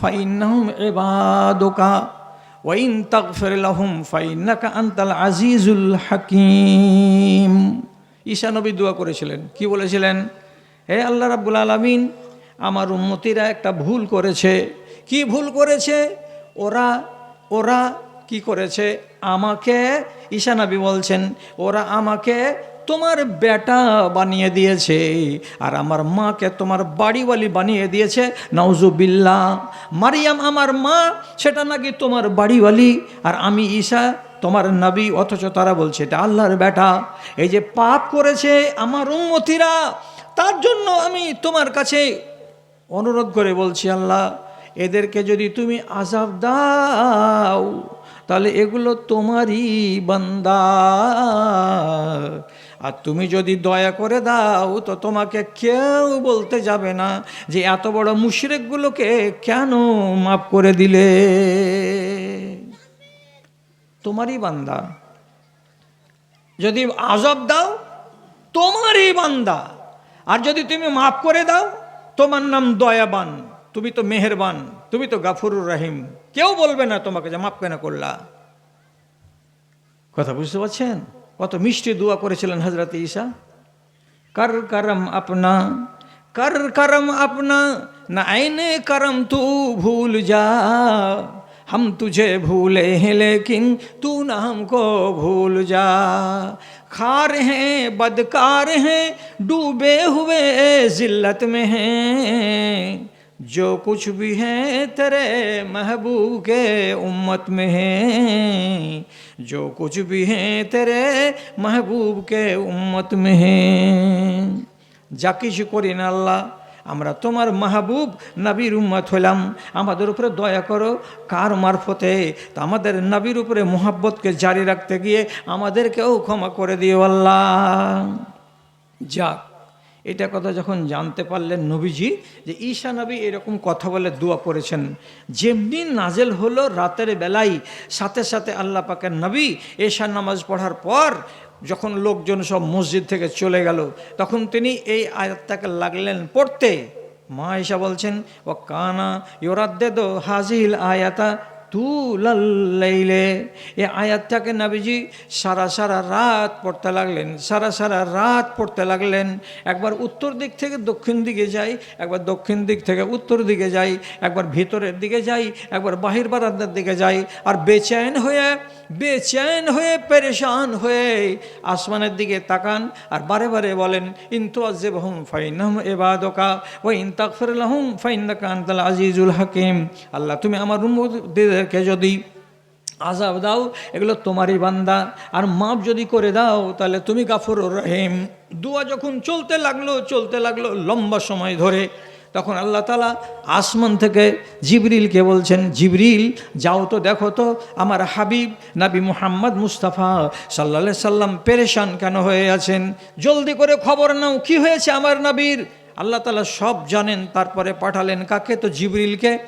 ফাইন্নাহুম ইবাদুকা ওয়া ইন তাগফির লাহুম ফাইন্নাকা আনতাল আজিজুল হাকীম। ঈশা নবী দোয়া করেছিলেন। কি বলেছিলেন? হে আল্লাহ রাব্বুল আলামিন, আমার উম্মতিরা একটা ভুল করেছে। কি ভুল করেছে? ওরা ওরা কি করেছে? আমাকে, ঈশা নবী বলছেন, ওরা আমাকে তোমার বেটা বানিয়ে দিয়েছে, আর আমার মাকে তোমার বাড়িওয়ালি বানিয়ে দিয়েছে। নওজুবিল্লা মারিয়াম আমার মা, সেটা নাকি তোমার বাড়িওয়ালি? আর আমি ঈশা, তোমার নবী, অথচ তারা বলছে, এটা আল্লাহর বেটা। এই যে পাপ করেছে আমার উন্মতিরা তার জন্য আমি তোমার কাছে অনুরোধ করে বলছি, আল্লাহ, এদেরকে যদি তুমি আজাব দাও, তাহলে এগুলো তোমারই বান্দা। আর তুমি যদি দয়া করে দাও, তো তোমাকে কেউ বলতে যাবে না যে এত বড় মুশরেকগুলোকে কেন মাফ করে দিলে। তোমারই বান্দা। যদি আজব দাও, তোমারই বান্দা। আর যদি তুমি মাফ করে দাও, তোমার নাম দয়াবান, তুমি তো মেহেরবান, তুমি তো গাফুরুর রহিম। কেউ বলবে না তোমাকে যে মাফ কেন করলা। কথা বুঝতে পারছেন? কত মিষ্টি দোয়া করেছিলেন হজরত ঈশা कर करम अपना कर करम अपना न आईने करम तू भूल जा हम तुझे भूले हैं लेकिन तू न हमको भूल जा खार हैं बदकार हैं डूबे हुए जिल्लत में हैं जो कुछ भी है तेरे महबूब के उम्मत में है जो कुछ भी है तेरे महबूब के उम्मत में है যা কিছু করি না আল্লাহ আমরা তোমার মাহবুব নবীর উম্মত হইলাম আমাদের উপরে দয়া করো কার মারফতে তা আমাদের নবীর উপরে মোহাব্বতকে জারি রাখতে গিয়ে আমাদেরকেও ক্ষমা করে দিও আল্লাহ যাক এটা কথা যখন জানতে পারলেন নবীজি যে ঈশা নবী এরকম কথা বলে দোয়া করেছেন। যেমনি নাজেল হলো রাতের বেলায়, সাথে সাথে আল্লাহ পাকের নবী এশার নামাজ পড়ার পর যখন লোকজন সব মসজিদ থেকে চলে গেল, তখন তিনি এই আয়াতটাকে লাগলেন পড়তে। মা ঈশা বলছেন ও কানা ইয়োরাদ্দে হাজিল আয়াতা তুলাল্লাইলে এ আয়াতটাকে নাবিজি সারা সারা রাত পড়তে লাগলেন, সারা সারা রাত পড়তে লাগলেন। একবার উত্তর দিক থেকে দক্ষিণ দিকে যাই, একবার দক্ষিণ দিক থেকে উত্তর দিকে যাই, একবার ভিতরের দিকে যাই, একবার বাহির বারান্দার দিকে যাই, আর বেচেন হয়ে বেচैन হয়ে, পেরেশান হয়ে আসমানের দিকে তাকান আর বারে বারে বলেন ইন্তু আজেব হুম ফাইনাম এবাদকা ও ইন তাকফির লাহুম ফাইন্নাকা আনতাল আজিজুল হাকিম। আল্লাহ, তুমি আমার উম্মতদেরকে যদি আজাব দাও, এগুলো তোমারই বান্দা। আর মাপ যদি করে দাও, তাহলে তুমি গাফর রহিম। দুয়া যখন চলতে লাগল চলতে লাগল লম্বা সময় ধরে। তখন আল্লাহ তালা আসমান থেকে জিবরিলকে বলছেন, জিবরিল, যাও তো, দেখো তো, আমার হাবিব নাবি মুহাম্মদ মুস্তাফা সাল্লা সাল্লাম পেরেশান কেন হয়ে আছেন? জলদি করে খবর নাও, কি হয়েছে আমার নাবির? আল্লাহ তালা সব জানেন, তারপরে পাঠালেন কাকে? তো জিবরিলকে।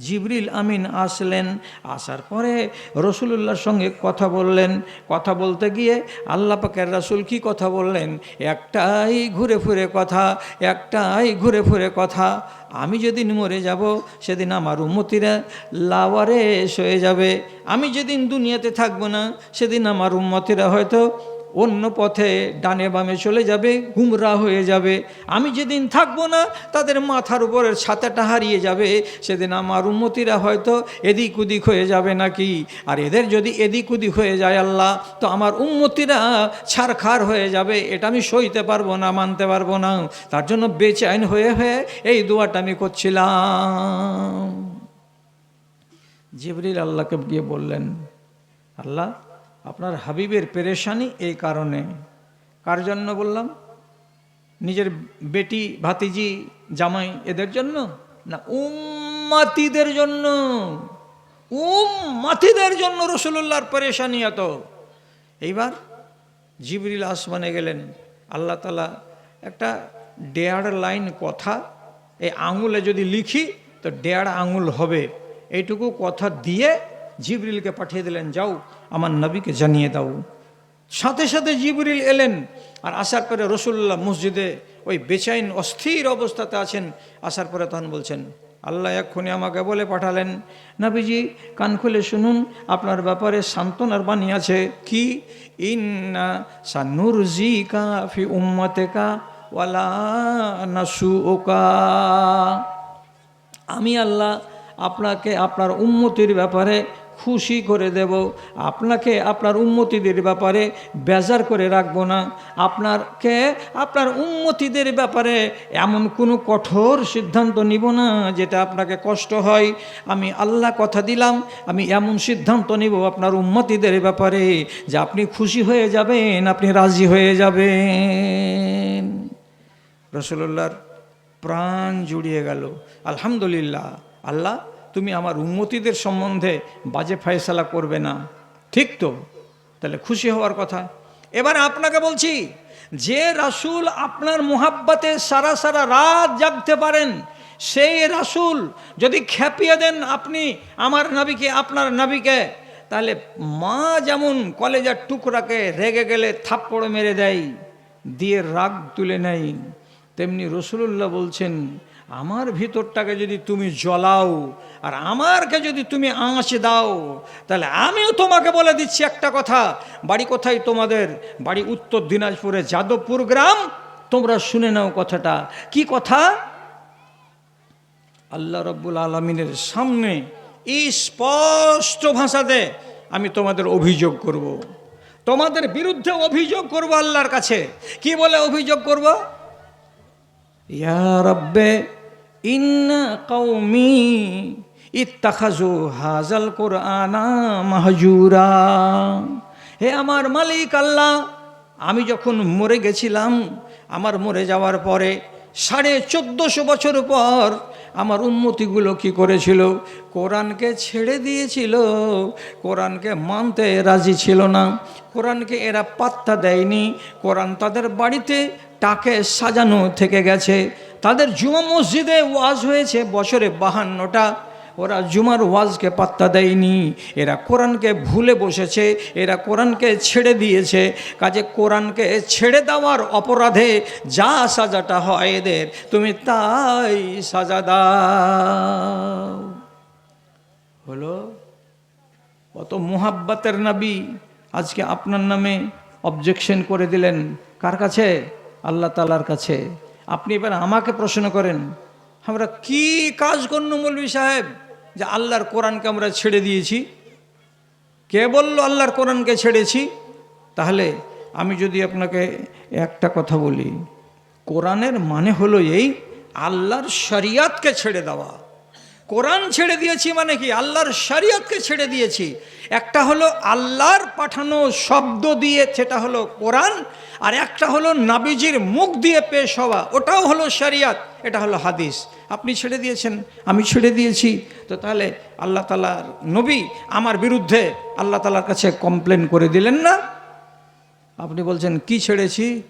জিবরিল আমিন আসলেন। আসার পরে রসুলুল্লাহর সঙ্গে কথা বললেন। কথা বলতে গিয়ে আল্লাহ পাকের রাসুল কি কথা বললেন? একটাই ঘুরে ফিরে কথা, একটাই ঘুরে ফিরে কথা। আমি যেদিন মরে যাব, সেদিন আমার উন্মতিরা লাওয়ারেস হয়ে যাবে। আমি যেদিন দুনিয়াতে থাকব না, সেদিন আমার উন্মতিরা হয়তো অন্য পথে ডানে বামে চলে যাবে, গুমরা হয়ে যাবে। আমি যেদিন থাকব না, তাদের মাথার উপরের ছাতাটা হারিয়ে যাবে। সেদিন আমার উন্মতিরা হয়তো এদিক উদিক হয়ে যাবে নাকি? আর এদের যদি এদিক উদিক হয়ে যায় আল্লাহ, তো আমার উন্মতিরা ছারখার হয়ে যাবে। এটা আমি সইতে পারব না, মানতে পারব না। তার জন্য বেচাইন হয়ে হয়ে এই দোয়াটা আমি করছিলাম। জিবরিল আল্লাহকে গিয়ে বললেন, আল্লাহ আপনার হাবিবের পেরেশানি এই কারণে। কার জন্য বললাম? নিজের বেটি, ভাতিজি, জামাই এদের জন্য না উম্মাতিদের জন্য? উম্মাতিদের জন্য রসুল্লাহর পেরেশানি এত। এইবার জিবরিল আসমানে গেলেন। আল্লাহ তালা একটা ডেয়ার লাইন কথা, এই আঙুলে যদি লিখি তো ডেয়ার আঙুল হবে। এইটুকু কথা দিয়ে জিবরিলকে পাঠিয়ে দিলেন, যাও, আমার নবীকে জানিয়ে দাও। সাথে সাথে জিবরিল এলেন আর আসার পরে রসুল্লাহ মসজিদে ওই বেচাইন অস্থির অবস্থাতে আছেন। আসার পরে তখন বলছেন, আল্লাহ এক্ষুনি আমাকে বলে পাঠালেন। নাবিজি, কান খুলে শুনুন, আপনার ব্যাপারে সান্ত্বনার বাণী আছে। কি? কা ফি কা ওয়ালা ওকা আমি আল্লাহ আপনাকে, আপনার উন্মতির ব্যাপারে খুশি করে দেব। আপনাকে আপনার উন্মতিদের ব্যাপারে বেজার করে রাখব না। আপনারকে আপনার উন্মতিদের ব্যাপারে এমন কোনো কঠোর সিদ্ধান্ত নিব না যেটা আপনাকে কষ্ট হয়। আমি আল্লাহ কথা দিলাম, আমি এমন সিদ্ধান্ত নিব আপনার উন্মতিদের ব্যাপারে যে আপনি খুশি হয়ে যাবেন, আপনি রাজি হয়ে যাবেন। রসুল্লাহর প্রাণ জুড়িয়ে গেল। আলহামদুলিল্লাহ। আল্লাহ তুমি আমার উন্মতিদের সম্বন্ধে বাজে ফয়সালা করবে না। ঠিক তো? তাহলে খুশি হওয়ার কথা। এবার আপনাকে বলছি, যে রাসূল আপনার মোহাব্বাতে সারা সারা রাত জাগতে পারেন, সেই রাসূল যদি খেপিয়ে দেন আপনি আমার নাবিকে, আপনার নাবিকে, তাহলে মা যেমন কলেজার টুকরাকে রেগে গেলে থাপ্পড় মেরে দেয়, দিয়ে রাগ তুলে নেয়, তেমনি রসুল্লাহ বলছেন আমার ভিতরটাকে যদি তুমি জ্বলাও, আর আমারকে যদি তুমি আঁচ দাও, তাহলে আমিও তোমাকে বলে দিচ্ছি একটা কথা। বাড়ি কোথায় তোমাদের? বাড়ি উত্তর দিনাজপুরে যাদবপুর গ্রাম। তোমরা শুনে নাও কথাটা। কি কথা? আল্লাহ রব্বুল আলমিনের সামনে এই স্পষ্ট ভাষাতে আমি তোমাদের অভিযোগ করব। তোমাদের বিরুদ্ধে অভিযোগ করব আল্লাহর কাছে। কি বলে অভিযোগ করব? ইয়া রব্বে ইন্না কৌমি ইত্তাখাজু হাজাল কোরআনা মাহজুরা। হে আমার মালিক আল্লাহ, আমি যখন মরে গেছিলাম, আমার মরে যাওয়ার পরে সাড়ে চোদ্দোশো বছর পর আমার উন্মতিগুলো কি করেছিল? কোরআনকে ছেড়ে দিয়েছিল। কোরআনকে মানতে রাজি ছিল না। কোরআনকে এরা পাত্তা দেয়নি। কোরআন তাদের বাড়িতে টাকে সাজানো থেকে গেছে। তাদের জুমা মসজিদে ওয়াজ হয়েছে বছরে বাহান্নটা। ওরা জুমার ওয়াজকে পাত্তা দেয়নি। এরা কোরআনকে ভুলে বসেছে। এরা কোরআনকে ছেড়ে দিয়েছে। কাজে কোরআনকে ছেড়ে দেওয়ার অপরাধে যা সাজাটা হয় এদের, তুমি তাই সাজা দাও। হলো? কত মোহাব্বাতের নাবি। আজকে আপনার নামে অবজেকশন করে দিলেন। কার কাছে? আল্লাহ তালার কাছে। আপনি এবার আমাকে প্রশ্ন করেন, আমরা কি কাজ করল মৌলবী সাহেব যে আল্লাহর কোরআনকে আমরা ছেড়ে দিয়েছি? কে বলল আল্লাহর কোরআনকে ছেড়েছি? তাহলে আমি যদি আপনাকে একটা কথা বলি, কোরআনের মানে হলো এই, আল্লাহর শরিয়াতকে ছেড়ে দেওয়া। কোরআন ছেড়ে দিয়েছি মানে কি? আল্লাহর শরিয়তকে ছেড়ে দিয়েছি। একটা হলো আল্লাহর পাঠানো শব্দ দিয়ে, সেটা হলো কোরআন, আর একটা হলো নাবিজির মুখ দিয়ে পেশ হওয়া। ওটাও হলো শরিয়াত, এটা হলো হাদিস। আপনি ছেড়ে দিয়েছেন, আমি ছেড়ে দিয়েছি। তো তাহলে আল্লাহ তালার নবী আমার বিরুদ্ধে আল্লাহ তালার কাছে কমপ্লেন করে দিলেন না? আপনি বলছেন, কি ছেড়েছি?